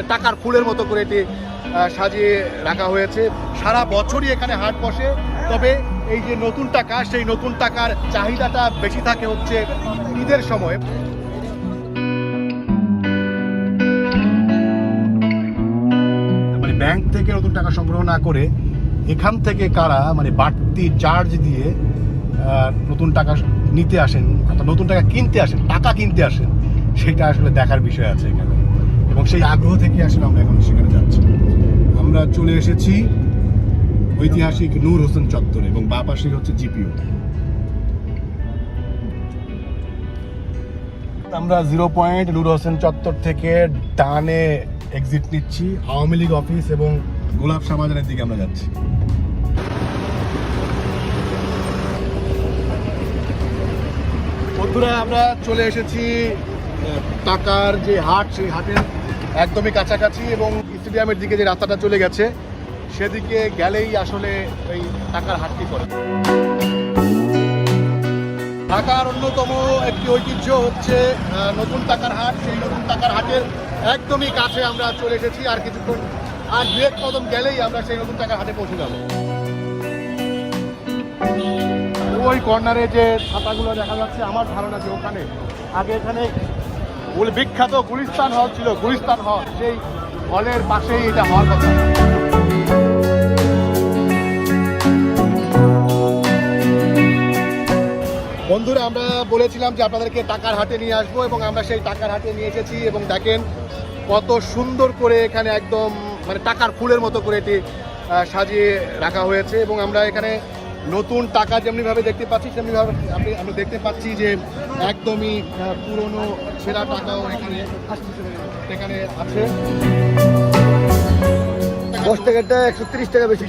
মানে টাকার ফুলের মতো করে এটি সাজিয়ে রাখা হয়েছে। সারা বছরই এখানে হাট বসে, তবে এই যে নতুন টাকা, সেই নতুন টাকার চাহিদাটা বেশি থাকে হচ্ছে ঈদের সময়। মানে ব্যাংক থেকে নতুন টাকা সংগ্রহ না করে এখান থেকে কারা মানে বাড়তি চার্জ দিয়ে নতুন টাকা নিতে আসেন, অর্থাৎ নতুন টাকা কিনতে আসেন, টাকা কিনতে আসেন, সেটা আসলে দেখার বিষয় আছে এখানে। এবং সেই আগ্রহ থেকে আসলে আমরা এখন সেখানে যাচ্ছি। আমরা চলে এসেছি ঐতিহাসিক নূর হোসেন চত্বরে এবং বা পাশে হচ্ছে জিপিও আমরা জিরো পয়েন্ট নূর হোসেন চত্বর থেকে ডানে এক্সিট নিচ্ছি। আওয়ামী লীগ অফিস এবং গোলাপ সামাজারের দিকে আমরা যাচ্ছি। বন্ধুরা, আমরা চলে এসেছি টাকার যে হাট, সেই হাটের একদমই কাছাকাছি এবং স্টেডিয়ামের দিকে যে রাস্তাটা চলে গেছে, সেদিকে গেলেই আসলে এই টাকার হাটটি পড়ে। ঢাকার অন্যতম একটি ঐতিহ্য হচ্ছে নতুন টাকার হাট। সেই নতুন টাকার হাটের একদমই কাছে আমরা চলে এসেছি আর কিছুক্ষণ আর দু এক কদম গেলেই আমরা সেই নতুন টাকার হাটে পৌঁছে যাব। ওই কর্নারে যে ছাতাগুলো দেখা যাচ্ছে, আমার ধারণা যে ওখানে, আগে এখানে বিখ্যাত গুলিস্তান হল ছিল, গুলিস্তান হল। সেই হলের পাশেই এটা হওয়ার কথা বন্ধুরা, আমরা বলেছিলাম যে আপনাদেরকে টাকার হাটে নিয়ে আসব এবং আমরা সেই টাকার হাটে নিয়ে এসেছি এবং দেখেন কত সুন্দর করে এখানে একদম মানে টাকার ফুলের মতো করে এটি সাজিয়ে রাখা হয়েছে এবং আমরা এখানে নতুন টাকা যেমনিভাবে দেখতে পাচ্ছি তেমনিভাবে আপনি আমরা দেখতে পাচ্ছি যে একদমই পুরনো ছেঁড়া টাকাও এখানে এখানে আছে। দশ টাকাটা একশো তিরিশ টাকা বেশি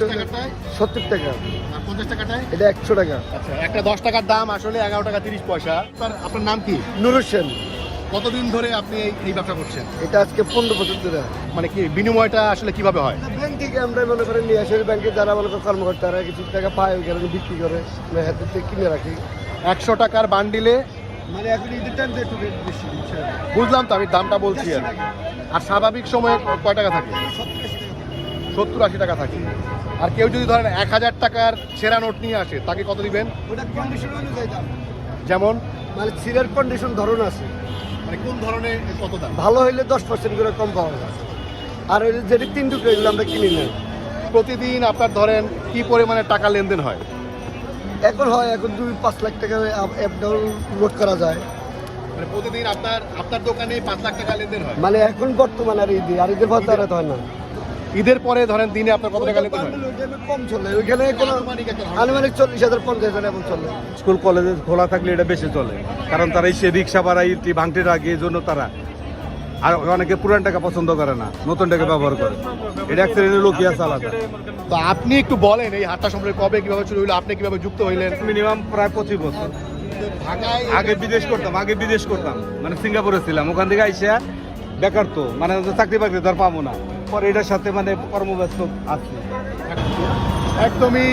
সত্তর টাকা। আর পঞ্চাশ টাকাটায়? এটা একশো টাকা। আচ্ছা একটা দশ টাকার দাম আসলে এগারো টাকা তিরিশ পয়সা। আপনার আপনার নাম কি? নুর হোসেন কতদিন ধরে আপনি এই- ব্যবসা করছেন? এটা আজকে পনেরো বছর ধরে। মানে কি বিনিময়টা আসলে কীভাবে হয়? ব্যাংক থেকে আমরা মনে করেন নিয়ে আসি। ব্যাংকে যারা মনে করেন কর্মকর্তারা কিছু টাকা পায় ওই কারণে বিক্রি করে। হাতের থেকে কিনে রাখি। একশো টাকার বান্ডিলে? মানে এখন ঈদের টাইম একটু রেট বেশি। বুঝলাম তো আমি দামটা বলছি আর। আর স্বাভাবিক সময়ে কয় টাকা থাকে? সত্তর আশি টাকা থাকে। আর কেউ যদি ধরেন এক হাজার টাকার সেরা নোট নিয়ে আসে তাকে কত দিবেন? ওটা কন্ডিশন অনুযায়ী দাম। যেমন? মানে সিলের কন্ডিশন ধরন আছে। মানে কোন ধরনের কত দাম? ভালো হইলে দশ পার্সেন্ট করে কম পাওয়া যায়। আর ওই যেটি তিন টুকরো এগুলো আমরা কিনি না। প্রতিদিন আপনার ধরেন কি পরিমাণে টাকা লেনদেন হয়? এখন হয় এখন দুই পাঁচ লাখ টাকা অ্যাপ ডাউনলোড করা যায়। মানে প্রতিদিন আপনার আপনার দোকানে পাঁচ লাখ টাকা লেনদেন হয়? মানে এখন বর্তমানে আর ঈদে আর ঈদের পর তো হয় না। ঈদের পরে ধরেন দিনে আপনার কত টাকা লেনদেন হয়? কম চলে ওইখানে কোনো আনুমানিক চল্লিশ হাজার পঞ্চাশ হাজার এমন চলে। স্কুল কলেজে খোলা থাকলে এটা বেশি চলে কারণ তারা এসে রিক্সা ভাড়া ইটি ভাঙতে রাখে এই জন্য তারা আর অনেকে পুরান টাকা পছন্দ করে না নতুন টাকা ব্যবহার করে। এটা এক শ্রেণির লোকই আছে আলাদা। তো আপনি একটু বলেন এই হাটটা সম্পর্কে কবে কীভাবে শুরু হলো আপনি কীভাবে যুক্ত হইলেন? মিনিমাম প্রায় পঁচিশ বছর। আগে বিদেশ করতাম আগে বিদেশ করতাম মানে সিঙ্গাপুরে ছিলাম ওখান থেকে আইসা বেকার তো মানে চাকরি বাকরি তো আর পাবো না। পরে এটার সাথে মানে কর্মব্যস্ত আছি। একদমই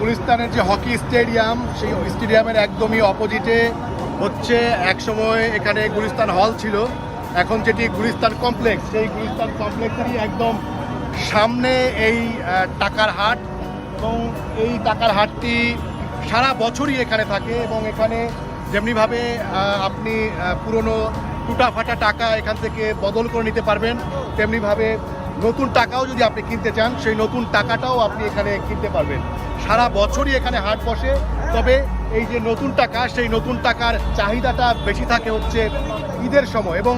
গুলিস্তানের যে হকি স্টেডিয়াম, সেই স্টেডিয়ামের একদমই অপোজিটে হচ্ছে একসময় এখানে গুলিস্তান হল ছিল। এখন যেটি গুলিস্তান কমপ্লেক্স, সেই গুলিস্তান কমপ্লেক্সেরই একদম সামনে এই টাকার হাট এবং এই টাকার হাটটি সারা বছরই এখানে থাকে এবং এখানে যেমনিভাবে আপনি পুরনো টুটা ফাটা টাকা এখান থেকে বদল করে নিতে পারবেন, তেমনিভাবে নতুন টাকাও যদি আপনি কিনতে চান, সেই নতুন টাকাটাও আপনি এখানে কিনতে পারবেন। সারা বছরই এখানে হাট বসে, তবে এই যে নতুন টাকা, সেই নতুন টাকার চাহিদাটা বেশি থাকে হচ্ছে ঈদের সময় এবং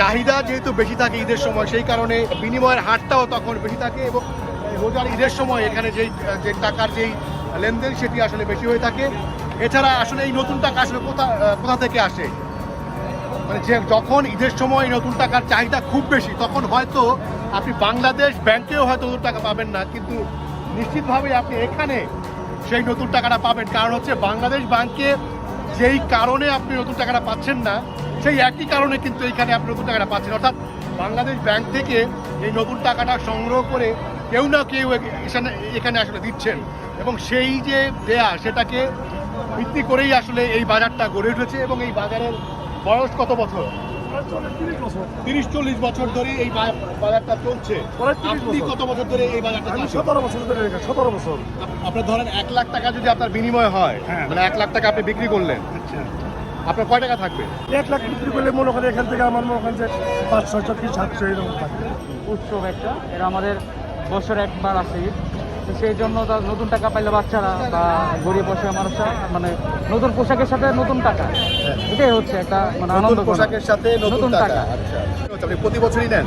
চাহিদা যেহেতু বেশি থাকে ঈদের সময়, সেই কারণে বিনিময়ের হারটাও তখন বেশি থাকে এবং রোজার ঈদের সময় এখানে যেই, যে টাকার যেই লেনদেন, সেটি আসলে বেশি হয়ে থাকে। এছাড়া আসলে এই নতুন টাকা আসলে কোথা কোথা থেকে আসে? মানে যে যখন ঈদের সময় নতুন টাকার চাহিদা খুব বেশি, তখন হয়তো আপনি বাংলাদেশ ব্যাংকেও হয়তো নতুন টাকা পাবেন না, কিন্তু নিশ্চিতভাবে আপনি এখানে সেই নতুন টাকাটা পাবেন। কারণ হচ্ছে বাংলাদেশ ব্যাংকে যেই কারণে আপনি নতুন টাকাটা পাচ্ছেন না, সেই একই কারণে কিন্তু এখানে আপনি নতুন টাকাটা পাচ্ছেন। অর্থাৎ বাংলাদেশ ব্যাংক থেকে এই নতুন টাকাটা সংগ্রহ করে কেউ না কেউ এখানে এখানে আসলে দিচ্ছেন। এবং সেই যে দেয়া, সেটাকে ভিত্তি করেই আসলে এই বাজারটা গড়ে উঠেছে এবং এই বাজারের বয়স কত বছর? তিরিশ চল্লিশ বছর ধরে এই বাজারটা চলছে। আপনি কত বছর ধরে এই বাজারটা সতেরো বছর ধরে সতেরো বছর। আপনার ধরেন এক লাখ টাকা যদি আপনার বিনিময় হয় হ্যাঁ। মানে এক লাখ টাকা আপনি বিক্রি করলেন। আচ্ছা। আপনার কয় টাকা থাকবে? এক লাখ বিক্রি করলে মনে করেন এখান থেকে আমার মনে করেন যে পাঁচ ছয়শো কি সাতশো এরকম থাকবে। উৎসব একটা এটা আমাদের বছরে একবার আসে ঈদ। তো সেই জন্য তো নতুন টাকা পাইলে বাচ্চারা বা গরিব বসে মানুষরা মানে নতুন পোশাকের সাথে নতুন টাকা। এটাই হচ্ছে একটা মানে আনন্দ পোশাকের সাথে নতুন টাকা। আচ্ছা আপনি প্রতি বছরই নেন?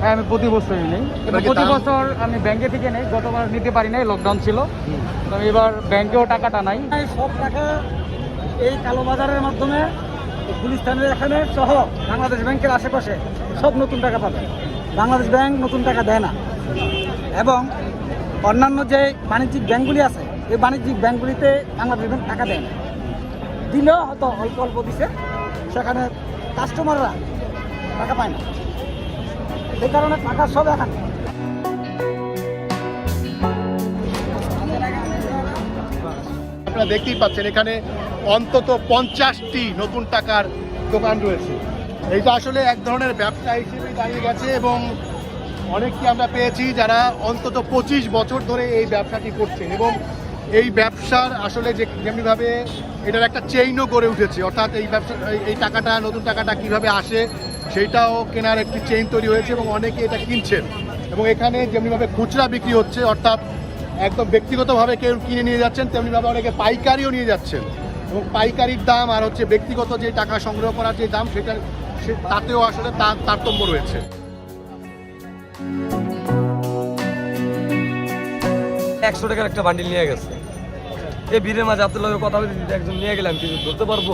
হ্যাঁ আমি প্রতি বছরই নেই। প্রতি বছর আমি ব্যাংকে থেকে নেই গতবার নিতে পারি নাই লকডাউন ছিল। তো এবার ব্যাংকেও টাকাটা নাই। সব টাকা এই কালোবাজারের মাধ্যমে গুলিস্তানের এখানে সহ বাংলাদেশ ব্যাংকের আশেপাশে সব নতুন টাকা পাবে। বাংলাদেশ ব্যাংক নতুন টাকা দেয় না। এবং অন্যান্য যে বাণিজ্যিক ব্যাংকগুলি আছে, এই বাণিজ্যিক ব্যাংকগুলিতে বাংলাদেশ ব্যাংক টাকা দেয় না। দিলেও হয়তো অল্প অল্প দিছে, সেখানে কাস্টমাররা টাকা পায় না। এই কারণে টাকা সব এখানে। আপনারা দেখতেই পাচ্ছেন, এখানে অন্তত পঞ্চাশটি নতুন টাকার দোকান রয়েছে। এইটা আসলে এক ধরনের ব্যবসা হিসেবে দাঁড়িয়ে গেছে এবং অনেককে আমরা পেয়েছি যারা অন্তত পঁচিশ বছর ধরে এই ব্যবসাটি করছেন এবং এই ব্যবসার আসলে যে যেমনিভাবে এটার একটা চেইনও গড়ে উঠেছে, অর্থাৎ এই ব্যবসা, এই- টাকাটা, নতুন টাকাটা কীভাবে আসে সেইটাও কেনার একটি চেইন তৈরি হয়েছে এবং অনেকে এটা কিনছেন। এবং এখানে যেমনিভাবে খুচরা বিক্রি হচ্ছে, অর্থাৎ একদম ব্যক্তিগতভাবে কেউ কিনে নিয়ে যাচ্ছেন, তেমনিভাবে অনেকে পাইকারিও নিয়ে যাচ্ছেন। এবং পাইকারির দাম আর হচ্ছে ব্যক্তিগত যে টাকা সংগ্রহ করার যে দাম সেটা সে- তাতেও আসলে তার তারতম্য রয়েছে। একশো টাকার একটা বান্ডিল নিয়ে গেছে। এই ভিড়ের মাঝে আপনার লগে কথা বলে একজন নিয়ে গেলাম, কিছু ধরতে পারব?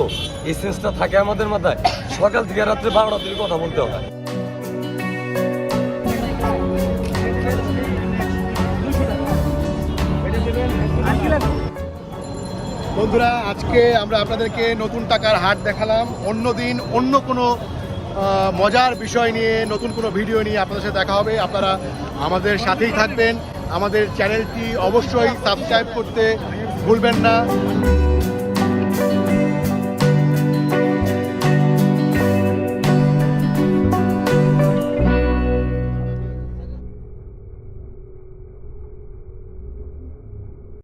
এই সেন্সটা থাকে আমাদের মাথায়। সকাল থেকে রাত্রে বারোটা থেকে কথা বলতে হয় বন্ধুরা, আজকে আমরা আপনাদেরকে নতুন টাকার হাট দেখালাম। অন্য দিন অন্য কোনো মজার বিষয় নিয়ে, নতুন কোনো ভিডিও নিয়ে আপনাদের সাথে দেখা হবে। আপনারা আমাদের সাথেই থাকবেন। আমাদের চ্যানেলটি অবশ্যই সাবস্ক্রাইব করতে ভুলবেন না।